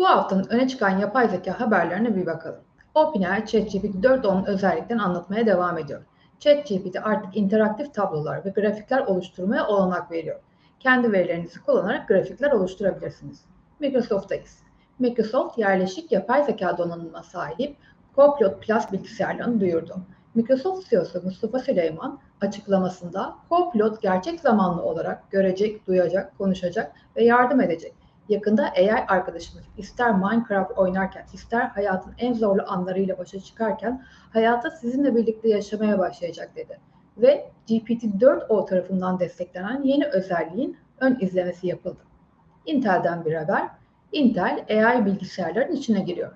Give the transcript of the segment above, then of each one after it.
Bu haftanın öne çıkan yapay zeka haberlerine bir bakalım. OpenAI ChatGPT 4.10 özelliklerini anlatmaya devam ediyor. ChatGPT artık interaktif tablolar ve grafikler oluşturmaya olanak veriyor. Kendi verilerinizi kullanarak grafikler oluşturabilirsiniz. Microsoft'tayız. Microsoft yerleşik yapay zeka donanımına sahip Copilot Plus bilgisayarlarını duyurdu. Microsoft CEO'su Mustafa Süleyman açıklamasında Copilot gerçek zamanlı olarak görecek, duyacak, konuşacak ve yardım edecek. Yakında AI arkadaşımız ister Minecraft oynarken, ister hayatın en zorlu anlarıyla başa çıkarken hayata sizinle birlikte yaşamaya başlayacak dedi. Ve GPT-4o tarafından desteklenen yeni özelliğin ön izlemesi yapıldı. Intel'den bir haber. Intel AI bilgisayarların içine giriyor.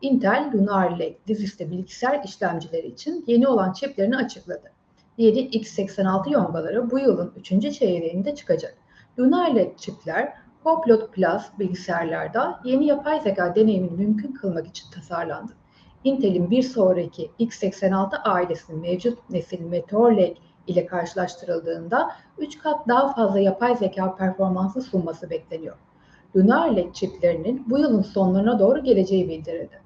Intel Lunar Lake dizüstü bilgisayar işlemcileri için yeni olan çiplerini açıkladı. Yeni x86 yongaları bu yılın 3. çeyreğinde çıkacak. Lunar Lake çipler Copilot Plus bilgisayarlarda yeni yapay zeka deneyimini mümkün kılmak için tasarlandı. Intel'in bir sonraki x86 ailesinin mevcut nesil Meteor Lake ile karşılaştırıldığında 3 kat daha fazla yapay zeka performansı sunması bekleniyor. Lunar Lake çiplerinin bu yılın sonlarına doğru geleceği bildirildi.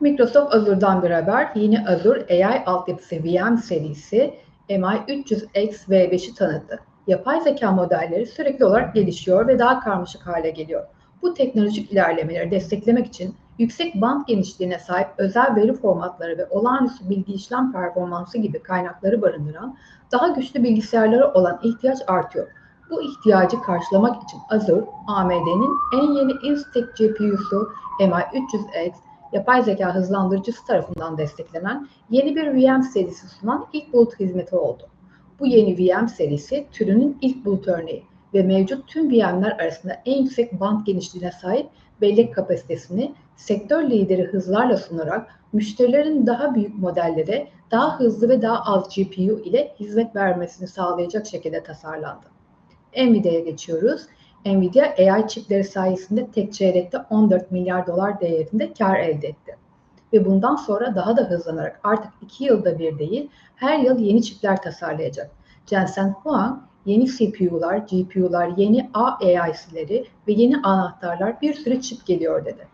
Microsoft Azure'dan bir haber. Yeni Azure AI altyapısı VM serisi MI300X V5'i tanıttı. Yapay zeka modelleri sürekli olarak gelişiyor ve daha karmaşık hale geliyor. Bu teknolojik ilerlemeleri desteklemek için yüksek band genişliğine sahip özel veri formatları ve olağanüstü bilgi işlem performansı gibi kaynakları barındıran daha güçlü bilgisayarlara olan ihtiyaç artıyor. Bu ihtiyacı karşılamak için Azure, AMD'nin en yeni Instinct GPU'su MI300X yapay zeka hızlandırıcısı tarafından desteklenen yeni bir VM serisi sunan ilk bulut hizmeti oldu. Bu yeni VM serisi türünün ilk bulut örneği ve mevcut tüm VM'ler arasında en yüksek band genişliğine sahip bellek kapasitesini sektör lideri hızlarla sunarak müşterilerin daha büyük modellere daha hızlı ve daha az GPU ile hizmet vermesini sağlayacak şekilde tasarlandı. Nvidia'ya geçiyoruz. Nvidia AI çipleri sayesinde tek çeyrekte 14 milyar dolar değerinde kar elde etti. Ve bundan sonra daha da hızlanarak artık 2 yılda bir değil her yıl yeni çipler tasarlayacak. Jensen Huang yeni CPU'lar, GPU'lar, yeni AI'sileri ve yeni anahtarlar bir sürü çip geliyor dedi.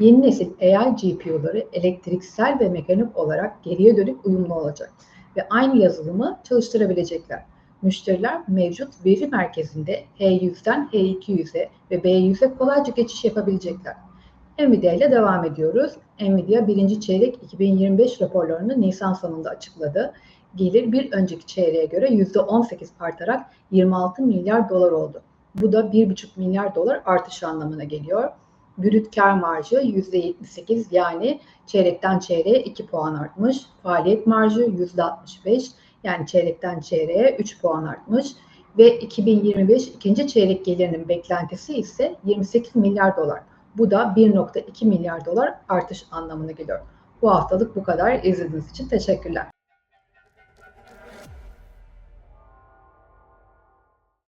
Yeni nesil AI GPU'ları elektriksel ve mekanik olarak geriye dönük uyumlu olacak ve aynı yazılımı çalıştırabilecekler müşteriler mevcut veri merkezinde H100'den H200'e ve B100'e kolayca geçiş yapabilecekler. Nvidia ile devam ediyoruz. Nvidia birinci çeyrek 2025 raporlarını Nisan sonunda açıkladı. Gelir bir önceki çeyreğe göre %18 artarak 26 milyar dolar oldu. Bu da 1,5 milyar dolar artış anlamına geliyor. Brüt kar marjı %78 yani çeyrekten çeyreğe 2 puan artmış. Faaliyet marjı %65 yani çeyrekten çeyreğe 3 puan artmış ve 2025 ikinci çeyrek gelirinin beklentisi ise 28 milyar dolar. Bu da 1.2 milyar dolar artış anlamına geliyor. Bu haftalık bu kadar. İzlediğiniz için teşekkürler.